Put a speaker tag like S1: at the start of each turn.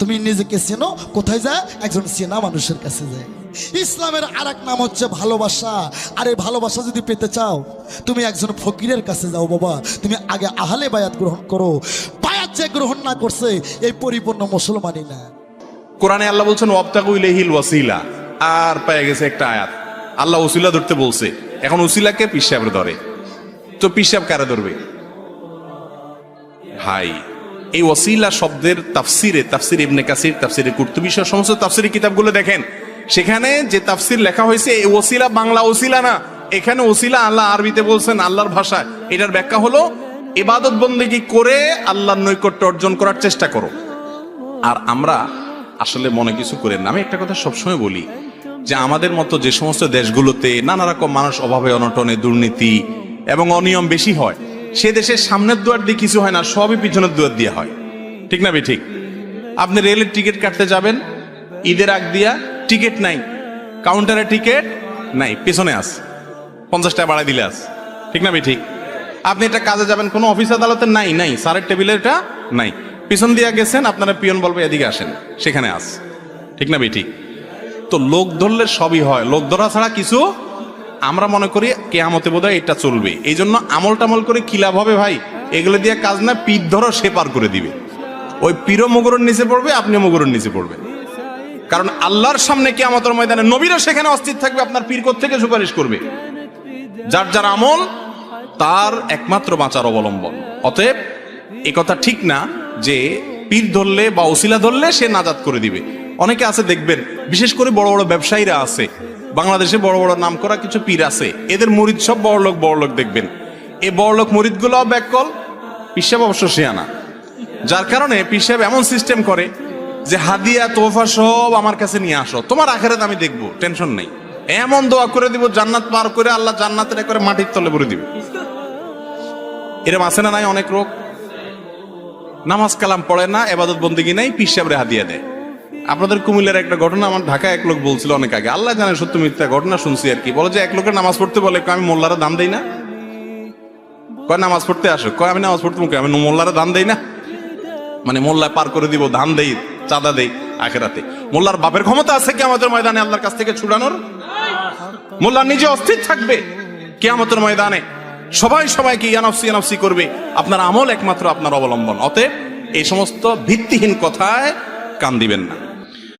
S1: তুমি নিজেকে চেনো, কোথায় যায়? একজন চেনা মানুষের কাছে যায়। ইসলামের আর নাম হচ্ছে ভালোবাসা। আর এই ভালোবাসা যদি পেতে চাও, তুমি একজন ফকিরের কাছে যাও বাবা। তুমি আগে আহলে বায়াত গ্রহণ করো। বায়াত যে গ্রহণ না করছে, এই পরিপূর্ণ মুসলমানই না।
S2: কোরআনে আল্লাহ বলছেন ওয়াবতাকু ইলাইহিল ওয়াসিলা। আর পেয়ে গেছে একটা আয়াত। আল্লাহ ওসিলা ধরতে বলছে। এখন ওসিলাকে পিসাবের ধরে। তো পিসাব কারে ধরবে? ভাই। এই ওসিলা শব্দের তাফসিরে, তাফসির ইবনে কাসির, তাফসিরে কুর্তুবি সহ সমস্ত তাফসিরি কিতাবগুলো দেখেন। সেখানে যে তাফসির লেখা হয়েছে, এই ওসিলা বাংলা ওসিলা না, এখানে ওসিলা আল্লাহ আরবিতে বলছেন আল্লাহর ভাষায়। এটার ব্যাখ্যা হলো, ইবাদত বন্দেগী করে আল্লাহর নৈকট্য অর্জন করার চেষ্টা করো। আর আমরা আসলে মনে কিছু করেন না। আমি একটা কথা সবসময় বলি যে আমাদের মতো যে সমস্ত দেশগুলোতে নানা রকম মানুষ অভাবে, অনটনে দুর্নীতি এবং অনিয়ম বেশি হয় সে দেশের সামনের দুয়ার দিয়ে কিছু হয় না, সবই পিছনের দুয়ার দিয়ে হয়। ঠিক না ঠিক আপনি রেলের টিকিট কাটতে যাবেন, ঈদের আগ দিয়া টিকিট নাই, কাউন্টারে টিকিট নাই, পেছনে আস, পঞ্চাশ টাকা বাড়াই দিলে আস। ঠিক না ঠিক আপনি এটা কাজে যাবেন, কোনো অফিস আদালতে নাই নাই, স্যারের টেবিলে এটা নাই। পিছন দিয়া গেছেন, আপনারা পিয়ন বলবে, এদিকে আসেন, সেখানে আস। ঠিক না ঠিক তো লোক ধরলে সবই হয়, লোক ধরা ছাড়া কিছু আমরা মনে করি কেয়ামতে বোধহয় এটা চলবে। এই জন্য আমল টামল করে কি লাভ হবে ভাই? এগুলো দিয়ে কাজ না, পিঠ ধরো, সে পার করে দিবে। ওই পীরও মগরের নিচে পড়বে আপনি মগরের নিচে পড়বে কারণ আল্লাহর সামনে কেয়ামতের ময়দানে নবীরা সেখানে অস্থির থাকবে, আপনার পীর থেকে সুপারিশ করবে। যার যার আমল, তার একমাত্র বাঁচার অবলম্বন। অতএব কথা ঠিক না যে পীর ধরলে বা ওসিলা ধরলে সে নাজাত করে দিবে। অনেকে আছে, দেখবেন, বিশেষ করে বড় বড় ব্যবসায়ীরা আছে বাংলাদেশে বড় বড় নাম করা কিছু পীর আছে। এদের মরিদ সব বড় লোক বড় লোক দেখবেন। এই বড় লোক মরিদগুলো ব্যাককল পিসাব অবশ্য শিয়ানা। যার কারণে পিসাব এমন সিস্টেম করে যে হাদিয়া তোফা সব আমার কাছে নিয়ে আসো। তোমার আখেরাত আমি দেখব, টেনশন নেই। এমন দোয়া করে দিব, জান্নাত পার করে আল্লাহ জান্নাতের করে মাটির তলে ভরে দিবে। এরম আছে না নাই অনেক রোগ? নামাজ কালাম পড়ে না, এবাদত বন্দিগি নাই, পিসাবরে হাদিয়া দেয়। আপনাদের কুমিল্লার একটা ঘটনা আমার ঢাকায় এক লোক বলছিল অনেক আগে। আল্লাহ জানে সত্য মিথ্যা ঘটনা শুনছি আর কি। বলে যে এক লোকের নামাজ পড়তে বলে আমি মোল্লারা দাম দেই না? কয়, নামাজ পড়তে আসো। কয়, আমি নামাজ পড়তে মুখে, আমি মোল্লারা দান দেই না? মানে মোল্লা পার করে দিব ধান দেই, চাঁদা দেই আখেরাতে। মোল্লার বাপের ক্ষমতা আছে কি আমাদের ময়দানে আল্লাহর কাছ থেকে ছুড়ানোর? মোল্লা নিজে অস্থির থাকবে কেয়ামতের ময়দানে। সবাই সবাইকে ইয়ানফসি ইয়ানফসি করবে। আপনার আমল একমাত্র আপনার অবলম্বন। অতএব এই সমস্ত ভিত্তিহীন কথায় কান দিবেন না।